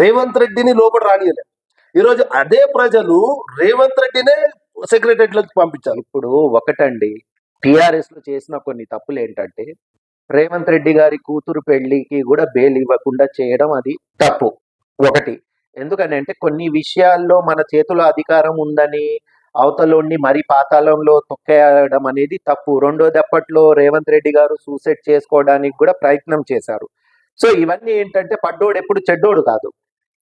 రేవంత్ రెడ్డిని లోపల రానియలే. ఈరోజు అదే ప్రజలు రేవంత్ రెడ్డినే సెక్రటరీలోకి పంపించారు. ఇప్పుడు ఒకటండి టిఆర్ఎస్లో చేసిన కొన్ని తప్పులు ఏంటంటే రేవంత్ రెడ్డి గారి కూతురు పెళ్ళికి కూడా బెయిల్ ఇవ్వకుండా చేయడం అది తప్పు. ఒకటి. ఎందుకని అంటే కొన్ని విషయాల్లో మన చేతిలో అధికారం ఉందని అవతలోని మరి పాతాళంలో తొక్కేయడం అనేది తప్పు. రెండోది అప్పట్లో రేవంత్ రెడ్డి గారు సూసైడ్ చేసుకోవడానికి కూడా ప్రయత్నం చేశారు. సో ఇవన్నీ ఏంటంటే పడ్డోడు ఎప్పుడు చెడ్డోడు కాదు.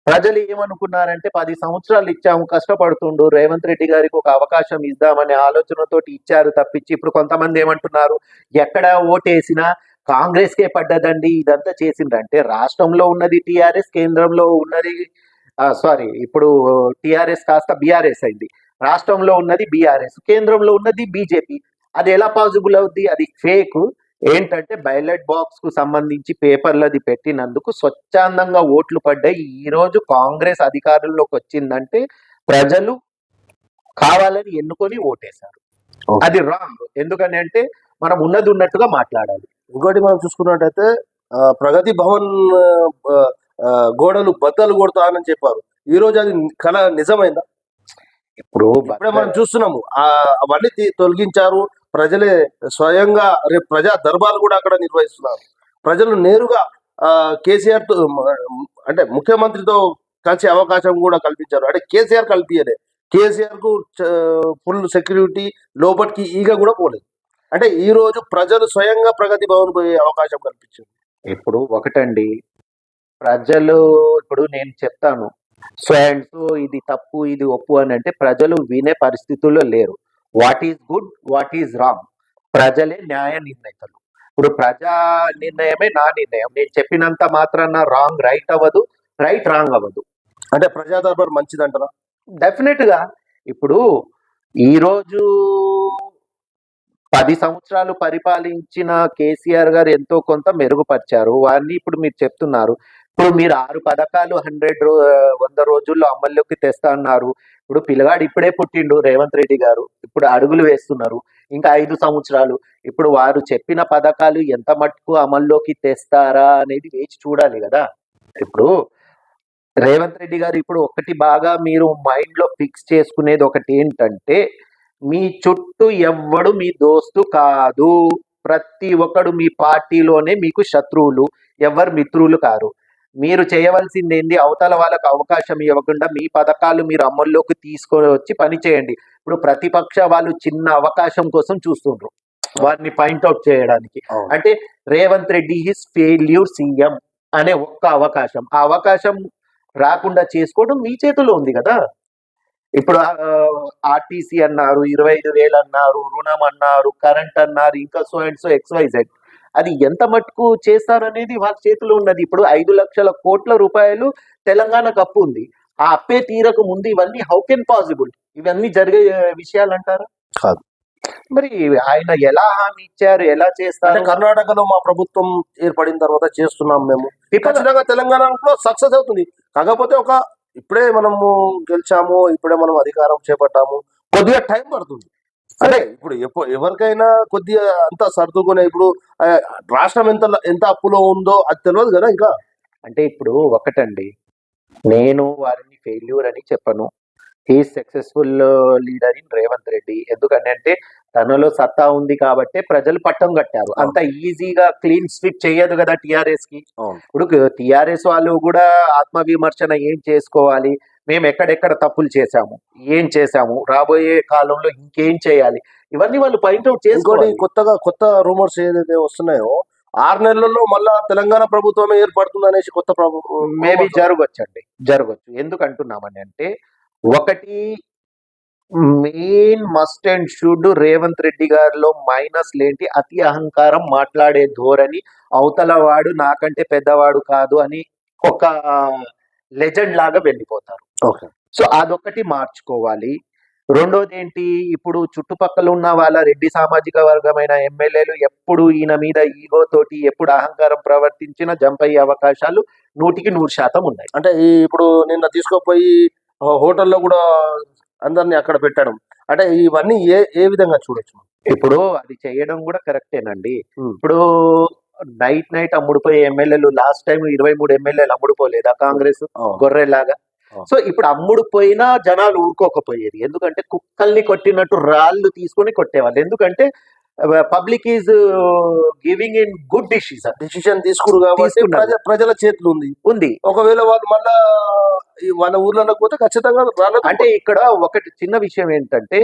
ప్రజలు ఏమనుకున్నారంటే పది సంవత్సరాలు ఇచ్చాము కష్టపడుతుండు రేవంత్ రెడ్డి గారికి ఒక అవకాశం ఇద్దామనే ఆలోచనతోటి ఇచ్చారు తప్పించి ఇప్పుడు కొంతమంది ఏమంటున్నారు ఎక్కడ ఓటేసినా కాంగ్రెస్కే పడ్డదండి ఇదంతా చేసిండ్రంటే రాష్ట్రంలో ఉన్నది టీఆర్ఎస్ కేంద్రంలో ఉన్నది సారీ ఇప్పుడు టీఆర్ఎస్ కాస్త బీఆర్ఎస్ అయింది. రాష్ట్రంలో ఉన్నది బీఆర్ఎస్ కేంద్రంలో ఉన్నది బీజేపీ. అది ఎలా పాసిబుల్ అవుద్ది? అది ఫేక్. ఏంటంటే బ్యాలెట్ బాక్స్కు సంబంధించి పేపర్లది పెట్టినందుకు స్వచ్ఛందంగా ఓట్లు పడ్డాయి. ఈ రోజు కాంగ్రెస్ అధికారంలోకి వచ్చిందంటే ప్రజలు కావాలని ఎన్నుకొని ఓటేశారు. అది రాంగ్ ఎందుకని అంటే మనం ఉన్నది ఉన్నట్టుగా మాట్లాడాలి. ఇంకోటి మనం చూసుకున్నట్టయితే ప్రగతి భవన్ గోడలు బద్దలు కొడతానని చెప్పారు. ఈ రోజు అది కళ నిజమైందా? ఇప్పుడు మనం చూస్తున్నాము. అవన్నీ తొలగించారు. ప్రజలే స్వయంగా రేపు ప్రజా దర్బార్ కూడా అక్కడ నిర్వహిస్తున్నారు. ప్రజలు నేరుగా కేసీఆర్తో అంటే ముఖ్యమంత్రితో కలిసే అవకాశం కూడా కల్పించారు. అంటే కేసీఆర్ కల్పించలే. కేసీఆర్కు ఫుల్ సెక్యూరిటీ లోపలికి ఈగ కూడా పోలేదు. అంటే ఈ రోజు ప్రజలు స్వయంగా ప్రగతి భవన్ పోయే అవకాశం కల్పించారు. ఇప్పుడు ఒకటండి. ప్రజలు ఇప్పుడు నేను చెప్తాను. ఫ్రెండ్స్ ఇది తప్పు ఇది ఒప్పు అని అంటే ప్రజలు వినే పరిస్థితుల్లో లేరు. What is good what is wrong? ప్రజలే న్యాయ నిర్ణేతలు. ఇప్పుడు ప్రజా నిర్ణయమే నా నిర్ణయం. నేను చెప్పినంత మాత్రాన రాంగ్ రైట్ అవ్వదు రైట్ రాంగ్ అవ్వదు. అంటే ప్రజా దర్బార్ మంచిదంటారా? డెఫినెట్గా ఇప్పుడు ఈ రోజు పది సంవత్సరాలు పరిపాలించిన కేసీఆర్ గారు ఎంతో కొంత మెరుగుపరిచారు. వారిని ఇప్పుడు మీరు చెప్తున్నారు. ఇప్పుడు మీరు ఆరు పథకాలు హండ్రెడ్ రో వంద రోజుల్లో అమల్లోకి తెస్తా అన్నారు. ఇప్పుడు పిల్లగాడు ఇప్పుడే పుట్టిండు రేవంత్ రెడ్డి గారు. ఇప్పుడు అడుగులు వేస్తున్నారు. ఇంకా ఐదు సంవత్సరాలు. ఇప్పుడు వారు చెప్పిన పథకాలు ఎంత మట్టుకు అమల్లోకి తెస్తారా అనేది వేచి చూడాలి కదా. ఇప్పుడు రేవంత్ రెడ్డి గారు ఇప్పుడు ఒకటి బాగా మీరు మైండ్లో ఫిక్స్ చేసుకునేది ఒకటి ఏంటంటే మీ చుట్టూ ఎవ్వడు మీ దోస్తు కాదు. ప్రతి ఒక్కడు మీ పార్టీలోనే మీకు శత్రువులు. ఎవరు మిత్రులు కారు. మీరు చేయవలసింది ఏంది అవతల వాళ్ళకు అవకాశం ఇవ్వకుండా మీ పథకాలు మీరు అమల్లోకి తీసుకొని వచ్చి పని చేయండి. ఇప్పుడు ప్రతిపక్ష వాళ్ళు చిన్న అవకాశం కోసం చూస్తుండ్రు. వారిని పాయింట్అవుట్ చేయడానికి. అంటే Revanth Reddy his failure CM అనే ఒక్క అవకాశం. ఆ అవకాశం రాకుండా చేసుకోవడం మీ చేతిలో ఉంది కదా? ఇప్పుడు ఆర్టీసీ అన్నారు ఇరవై ఐదు వేలు అన్నారు రుణం అన్నారు కరెంట్ అన్నారు ఇంకా సో అండ్ సో ఎక్స్వైజెడ్ అది ఎంత మటుకు చేస్తారనేది వాళ్ళ చేతిలో ఉన్నది. ఇప్పుడు ఐదు లక్షల కోట్ల రూపాయలు తెలంగాణకు అప్పు ఉంది. ఆ అప్పే తీరకు ముందు ఇవన్నీ హౌ కెన్ పాసిబుల్ ఇవన్నీ జరిగే విషయాలు అంటారా కాదు. మరి ఆయన ఎలా హామీ ఇచ్చారు? ఎలా చేస్తారు? కర్ణాటకలో మా ప్రభుత్వం ఏర్పడిన తర్వాత చేస్తున్నాం మేము. ఖచ్చితంగా తెలంగాణలో సక్సెస్ అవుతుంది. కాకపోతే ఒక ఇప్పుడే మనము గెలిచాము ఇప్పుడే మనం అధికారం చేపట్టాము. కొద్దిగా టైం పడుతుంది. అంటే ఇప్పుడు ఎవరికైనా కొద్దిగా అంతా సర్దుకునే ఇప్పుడు రాష్ట్రం ఎంత ఎంత అప్పులో ఉందో అది తెలియదు కదా ఇంకా. అంటే ఇప్పుడు ఒకటండి. నేను వారిని ఫెయిల్యూర్ అని చెప్పను. He successful leader in Revanth Reddy. ఎందుకంటే అంటే తనలో సత్తా ఉంది కాబట్టి ప్రజలు పట్టం కట్టారు. అంత ఈజీగా క్లీన్ స్వీప్ చేయదు కదా టిఆర్ఎస్కి. ఇప్పుడు టిఆర్ఎస్ వాళ్ళు కూడా ఆత్మవిమర్శన ఏం చేసుకోవాలి? మేము ఎక్కడెక్కడ తప్పులు చేశాము ఏం చేశాము రాబోయే కాలంలో ఇంకేం చేయాలి? ఇవన్నీ వాళ్ళు పాయింట్అవుట్ చేసుకోవాలి. కొత్తగా కొత్త రూమర్స్ ఏదైతే వస్తున్నాయో ఆరు నెలల్లో మళ్ళా తెలంగాణ ప్రభుత్వమే ఏర్పడుతుంది అనేసి కొత్త ప్రభుత్వం మేబీ జరగొచ్చండి జరగచ్చు ఎందుకు అంటున్నామని అంటే ఒకటి main must and should Revanth Reddy గారిలో మైనస్ లేంటి అతి అహంకారం మాట్లాడే ధోరణి అవతల వాడు నాకంటే పెద్దవాడు కాదు అని ఒక లెజెండ్ లాగా వెళ్ళిపోతారు. ఓకే. సో అదొకటి మార్చుకోవాలి. రెండోది ఏంటి ఇప్పుడు చుట్టుపక్కల ఉన్న వాళ్ళ రెడ్డి సామాజిక వర్గమైన ఎమ్మెల్యేలు ఎప్పుడు ఈయన మీద ఈగో తోటి ఎప్పుడు అహంకారం ప్రవర్తించినా జంప్ అయ్యే అవకాశాలు నూటికి నూరు శాతం ఉన్నాయి. అంటే ఇప్పుడు నిన్న తీసుకుపోయి హోటల్లో కూడా అందరిని అక్కడ పెట్టడం. అంటే ఇవన్నీ ఏ ఏ విధంగా చూడొచ్చు ఇప్పుడు అది చేయడం కూడా కరెక్టేనండి. ఇప్పుడు నైట్ నైట్ అమ్ముడుపోయే ఎమ్మెల్యేలు లాస్ట్ టైం ఇరవై మూడు ఎమ్మెల్యేలు అమ్ముడుపోలేదా కాంగ్రెస్. గొర్రెలాగా. సో ఇప్పుడు అమ్ముడు పోయినా జనాలు ఊరుకోకపోయేది. ఎందుకంటే కుక్కల్ని కొట్టినట్టు రాళ్ళు తీసుకొని కొట్టేవాళ్ళు. ఎందుకంటే public is giving in good decision decision తీసుకురు కాబట్టి ప్రజల చేతులు ఉంది. ఉంది. ఒకవేళ వాళ్ళు మళ్ళా వాళ్ళ ఊర్లకు పోతే ఖచ్చితంగా అంటే ఇక్కడ ఒకటి చిన్న విషయం ఏంటంటే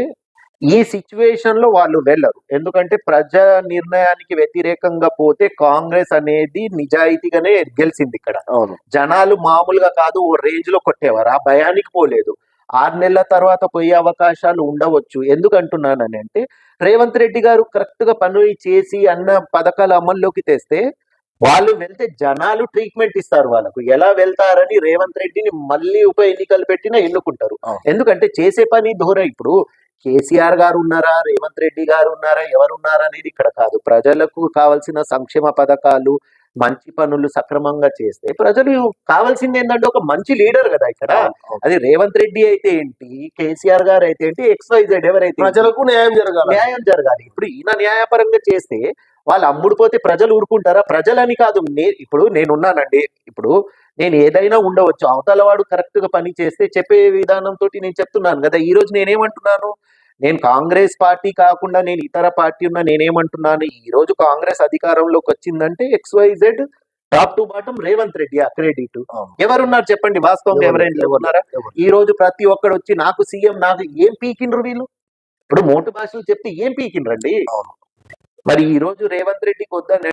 ఈ సిచ్యువేషన్లో వాళ్ళు వెళ్ళరు. ఎందుకంటే ప్రజా నిర్ణయానికి వ్యతిరేకంగా పోతే కాంగ్రెస్ అనేది నిజాయితీగానే గెలిచింది ఇక్కడ. అవును. జనాలు మామూలుగా కాదు ఓ రేంజ్లో కొట్టేవారు. ఆ భయానికి పోలేదు. ఆరు నెలల తర్వాత పోయే అవకాశాలు ఉండవచ్చు. ఎందుకు అంటున్నానని అంటే రేవంత్ రెడ్డి గారు కరెక్ట్గా పనులు చేసి అన్న పథకాలు అమల్లోకి తెస్తే వాళ్ళు వెళ్తే జనాలు ట్రీట్మెంట్ ఇస్తారు వాళ్ళకు. ఎలా వెళ్తారని రేవంత్ రెడ్డిని మళ్ళీ ఉప ఎన్నికలు పెట్టినా ఎన్నుకుంటారు. ఎందుకంటే చేసే పని దూర ఇప్పుడు కేసీఆర్ గారు ఉన్నారా రేవంత్ రెడ్డి గారు ఉన్నారా ఎవరు ఉన్నారా అనేది ఇక్కడ కాదు. ప్రజలకు కావాల్సిన సంక్షేమ పథకాలు మంచి పనులు సక్రమంగా చేస్తే ప్రజలు కావాల్సింది ఏంటంటే ఒక మంచి లీడర్ కదా ఇక్కడ. అది రేవంత్ రెడ్డి అయితే ఏంటి కేసీఆర్ గారు అయితే ఏంటి ఎక్స్వైజెడ్ ఎవరైతే? ప్రజలకు న్యాయం జరగాలి. న్యాయం జరగాలి. ఇప్పుడు ఈయన న్యాయపరంగా చేస్తే వాళ్ళు అమ్ముడుపోతే ప్రజలు ఊరుకుంటారా? ప్రజలని కాదు. నే ఇప్పుడు నేనున్నానండి. ఇప్పుడు నేను ఏదైనా ఉండవచ్చు. అవతల వాడు కరెక్ట్గా పని చేస్తే చెప్పే విధానంతో నేను చెప్తున్నాను కదా ఈ రోజు నేనేమంటున్నాను? నేను కాంగ్రెస్ పార్టీ కాకుండా నేను ఇతర పార్టీ ఉన్నా నేనేమంటున్నాను? ఈ రోజు కాంగ్రెస్ అధికారంలోకి వచ్చిందంటే XYZ top to bottom Revanth Reddy ఆ క్రెడిట్. ఎవరున్నారు చెప్పండి? వాస్తవంగా ఎవరు- ఎవరైనా ఎవరు- ఉన్నారా? ఈ రోజు ప్రతి ఒక్కడు వచ్చి నాకు సీఎం నాకు ఏం పీకిండ్రు వీళ్ళు? ఇప్పుడు మోటు భాషలు చెప్తే ఏం పీకిండ్రండి. మరి ఈ రోజు రేవంత్ రెడ్డికి వద్దని